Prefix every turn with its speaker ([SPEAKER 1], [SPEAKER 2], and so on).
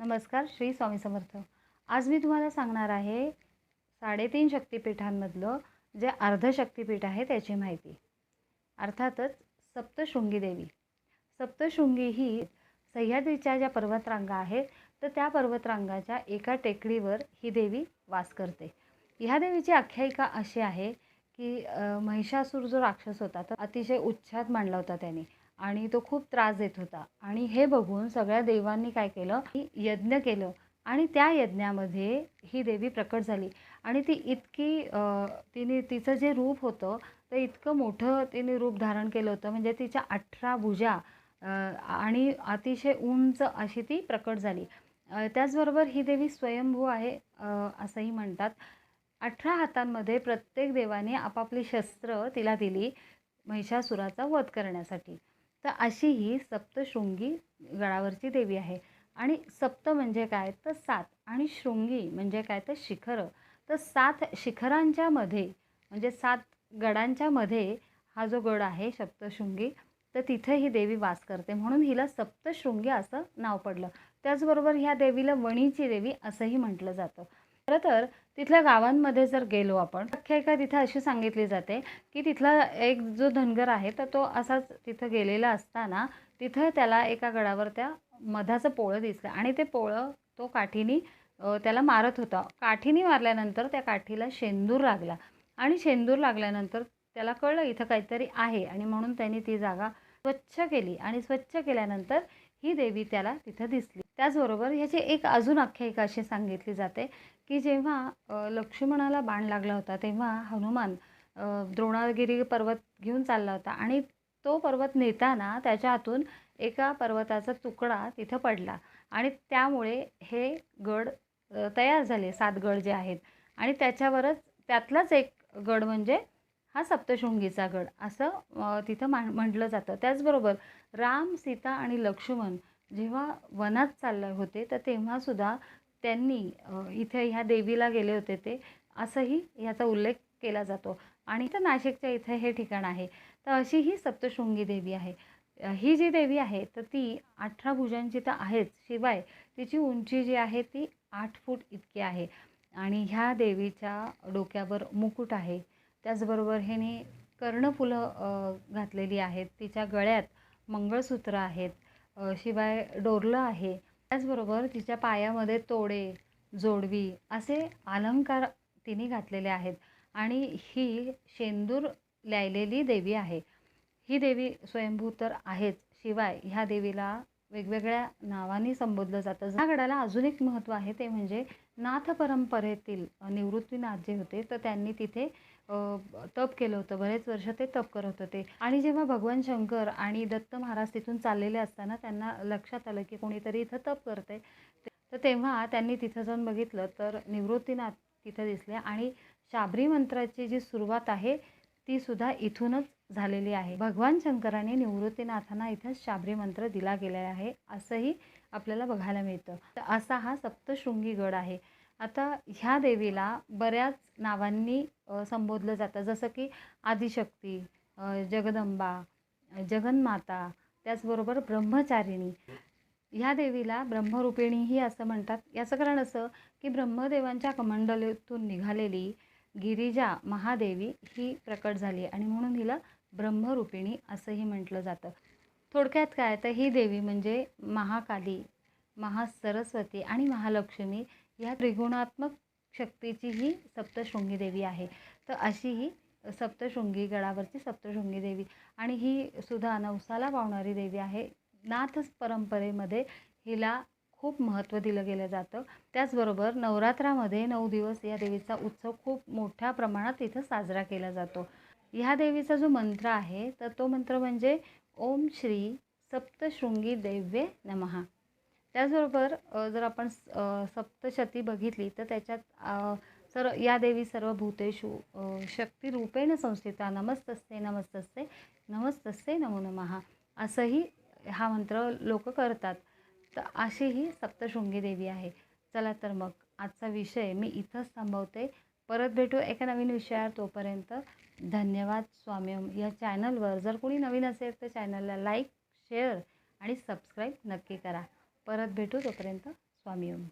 [SPEAKER 1] नमस्कार श्री स्वामी समर्थ. आज मी तुम्हाला सांगणार आहे साडेतीन शक्तिपीठांमधलं जे अर्धशक्तिपीठ आहे त्याची माहिती. अर्थातच सप्तशृंगी देवी. सप्तशृंगी ही सह्याद्रीच्या ज्या पर्वतरांगा आहेत तर त्या पर्वतरांगाच्या एका टेकडीवर ही देवी वास करते. ह्या देवीची आख्यायिका अशी आहे की महिषासूर जो राक्षस होता तर अतिशय उच्छाद मांडला होता त्याने. आणि तो खूप त्रास देत होता. आणि हे बघून सगळ्या देवांनी काय केलं? की यज्ञ केलं. आणि त्या यज्ञामध्ये ही देवी प्रकट झाली. आणि ती इतकी तिने तिचं जे रूप होतं तर इतकं मोठं तिने रूप धारण केलं होतं. म्हणजे तिच्या अठरा भुजा आणि अतिशय उंच अशी ती प्रकट झाली. त्याचबरोबर ही देवी स्वयंभू आहे असंही म्हणतात. अठरा हातांमध्ये प्रत्येक देवाने आपापली शस्त्र तिला दिली महिषासुराचा वध करण्यासाठी. तर अशी ही सप्तशृंगी गडावरची देवी आहे. आणि सप्त म्हणजे काय? तर सात. आणि शृंगी म्हणजे काय? तर शिखरं. तर सात शिखरांच्या मध्ये म्हणजे सात गडांच्या मध्ये हा जो गड आहे सप्तशृंगी तर तिथे ही देवी वास करते. म्हणून हिला सप्तशृंगी असं नाव पडलं. त्याचबरोबर ह्या देवीला वणीची देवी असंही म्हटलं जातं. खरं तर तिथल्या गावांमध्ये जर गेलो आपण आख्यायिका तिथं अशी सांगितली जाते की तिथला एक जो धनगर आहे तर तो असाच तिथं गेलेला असताना तिथं त्याला एका गडावर त्या मधाचं पोळं दिसलं आणि ते पोळं तो काठीनी त्याला मारत होता. काठीनी मारल्यानंतर त्या काठीला शेंदूर लागला आणि शेंदूर लागल्यानंतर त्याला कळलं इथं काहीतरी आहे आणि म्हणून त्यांनी ती जागा स्वच्छ केली आणि स्वच्छ केल्यानंतर ही देवी त्याला तिथं दिसली. त्याचबरोबर ह्याची एक अजून आख्यायिका अशी सांगितली जाते की जेव्हा लक्ष्मणाला बाण लागला होता तेव्हा हनुमान द्रोणागिरी पर्वत घेऊन चालला होता आणि तो पर्वत नेताना त्याच्या हातून एका पर्वताचा तुकडा तिथं पडला आणि त्यामुळे हे गड तयार झाले सात गड जे आहेत. आणि त्याच्यावरच त्यातलाच एक गड म्हणजे हा सप्तशृंगीचा गड असं तिथं मा म्हटलं जातं. त्याचबरोबर राम सीता आणि लक्ष्मण जेव्हा वनात चालले होते तर तेव्हासुद्धा त्यांनी इथे ह्या देवीला गेले होते ते. असंही याचा उल्लेख केला जातो. आणि तर नाशिकच्या इथे हे ठिकाण आहे. तर अशी ही सप्तशृंगी देवी आहे. ही जी देवी आहे तर ती अठरा भुजांची तर आहेच. शिवाय तिची उंची जी आहे ती आठ फूट इतकी आहे. आणि ह्या देवीच्या डोक्यावर मुकुट आहे. त्याचबरोबर ह्याने कर्णफुलं घातलेली आहेत. तिच्या गळ्यात मंगळसूत्र आहेत. शिवाय डोरलं आहे. त्याचबरोबर तिच्या पायामध्ये तोडे जोडवी असे अलंकार तिने घातलेले आहेत आणि ही शेंदूर ल्यायलेली देवी आहे. ही देवी स्वयंभू तर आहेच शिवाय ह्या देवीला वेगवेगळ्या नावांनी संबोधलं जातं. ह्या गडाला अजून एक महत्त्व आहे ते म्हणजे नाथ परंपरेतील निवृत्तीनाथ जे होते तर त्यांनी तिथे तप केलं होतं. बरेच वर्ष ते तप करत होते. आणि जेव्हा भगवान शंकर आणि दत्त महाराज तिथून चाललेले असताना त्यांना लक्षात आलं की कोणीतरी इथं तप करते तर तेव्हा त्यांनी तिथं जाऊन बघितलं तर निवृत्तीनाथ तिथं दिसले आणि शाबरी मंत्राची जी सुरुवात आहे ती सुद्धा इथूनच झालेली आहे. भगवान शंकराने निवृत्तीनाथांना इथं शाबरी मंत्र दिला गेलेला आहे असंही आपल्याला बघायला मिळतं. तर असा हा सप्तशृंगी गड आहे. आता ह्या देवीला बऱ्याच नावांनी संबोधलं जातं. जसं की आदिशक्ती जगदंबा जगन्माता त्याचबरोबर ब्रह्मचारिणी. ह्या देवीला ब्रह्मरूपिणीही असं म्हणतात. याचं कारण असं की ब्रह्मदेवांच्या कमंडलीतून निघालेली गिरिजा महादेवी ही प्रकट झाली आणि म्हणून हिला ब्रह्मरूपिणी असंही म्हटलं जातं. थोडक्यात काय? तर ही देवी म्हणजे महाकाली महासरस्वती आणि महालक्ष्मी या त्रिगुणात्मक शक्तीची ही सप्तशृंगी देवी आहे. तर अशी ही सप्तशृंगी गडावरची सप्तशृंगी देवी. आणि ही सुद्धा नवसाला पावणारी देवी आहे. नाथ परंपरेमध्ये हिला खूप महत्त्व दिलं गेलं जातं. त्याचबरोबर नवरात्रामध्ये नऊ दिवस या देवीचा उत्सव खूप मोठ्या प्रमाणात इथं साजरा केला जातो. ह्या देवीचा जो मंत्र आहे तर तो मंत्र म्हणजे ओम श्री सप्तशृंगी देव्ये नमहा त्याचबरोबर जर आपण स- सप्तशती बघितली तर त्याच्यात सर या देवी सर्व भूतेषु शक्तिरूपेण संस्थिता नमस्तस्ते नमस्तस्ते नमस्तस्ते नमो नमः असंही हा मंत्र लोक करतात. तर अशी ही सप्तशृंगी देवी आहे. चला तर मग आजचा विषय मी इथंच थांबवते. परत भेटू एका नवीन विषयावर तोपर्यंत. धन्यवाद स्वामी या चॅनलवर जर कोणी नवीन असेल तर चॅनलला लाईक शेअर आणि सबस्क्राईब नक्की करा. परत भेटू तोपर्यंत स्वामी ओम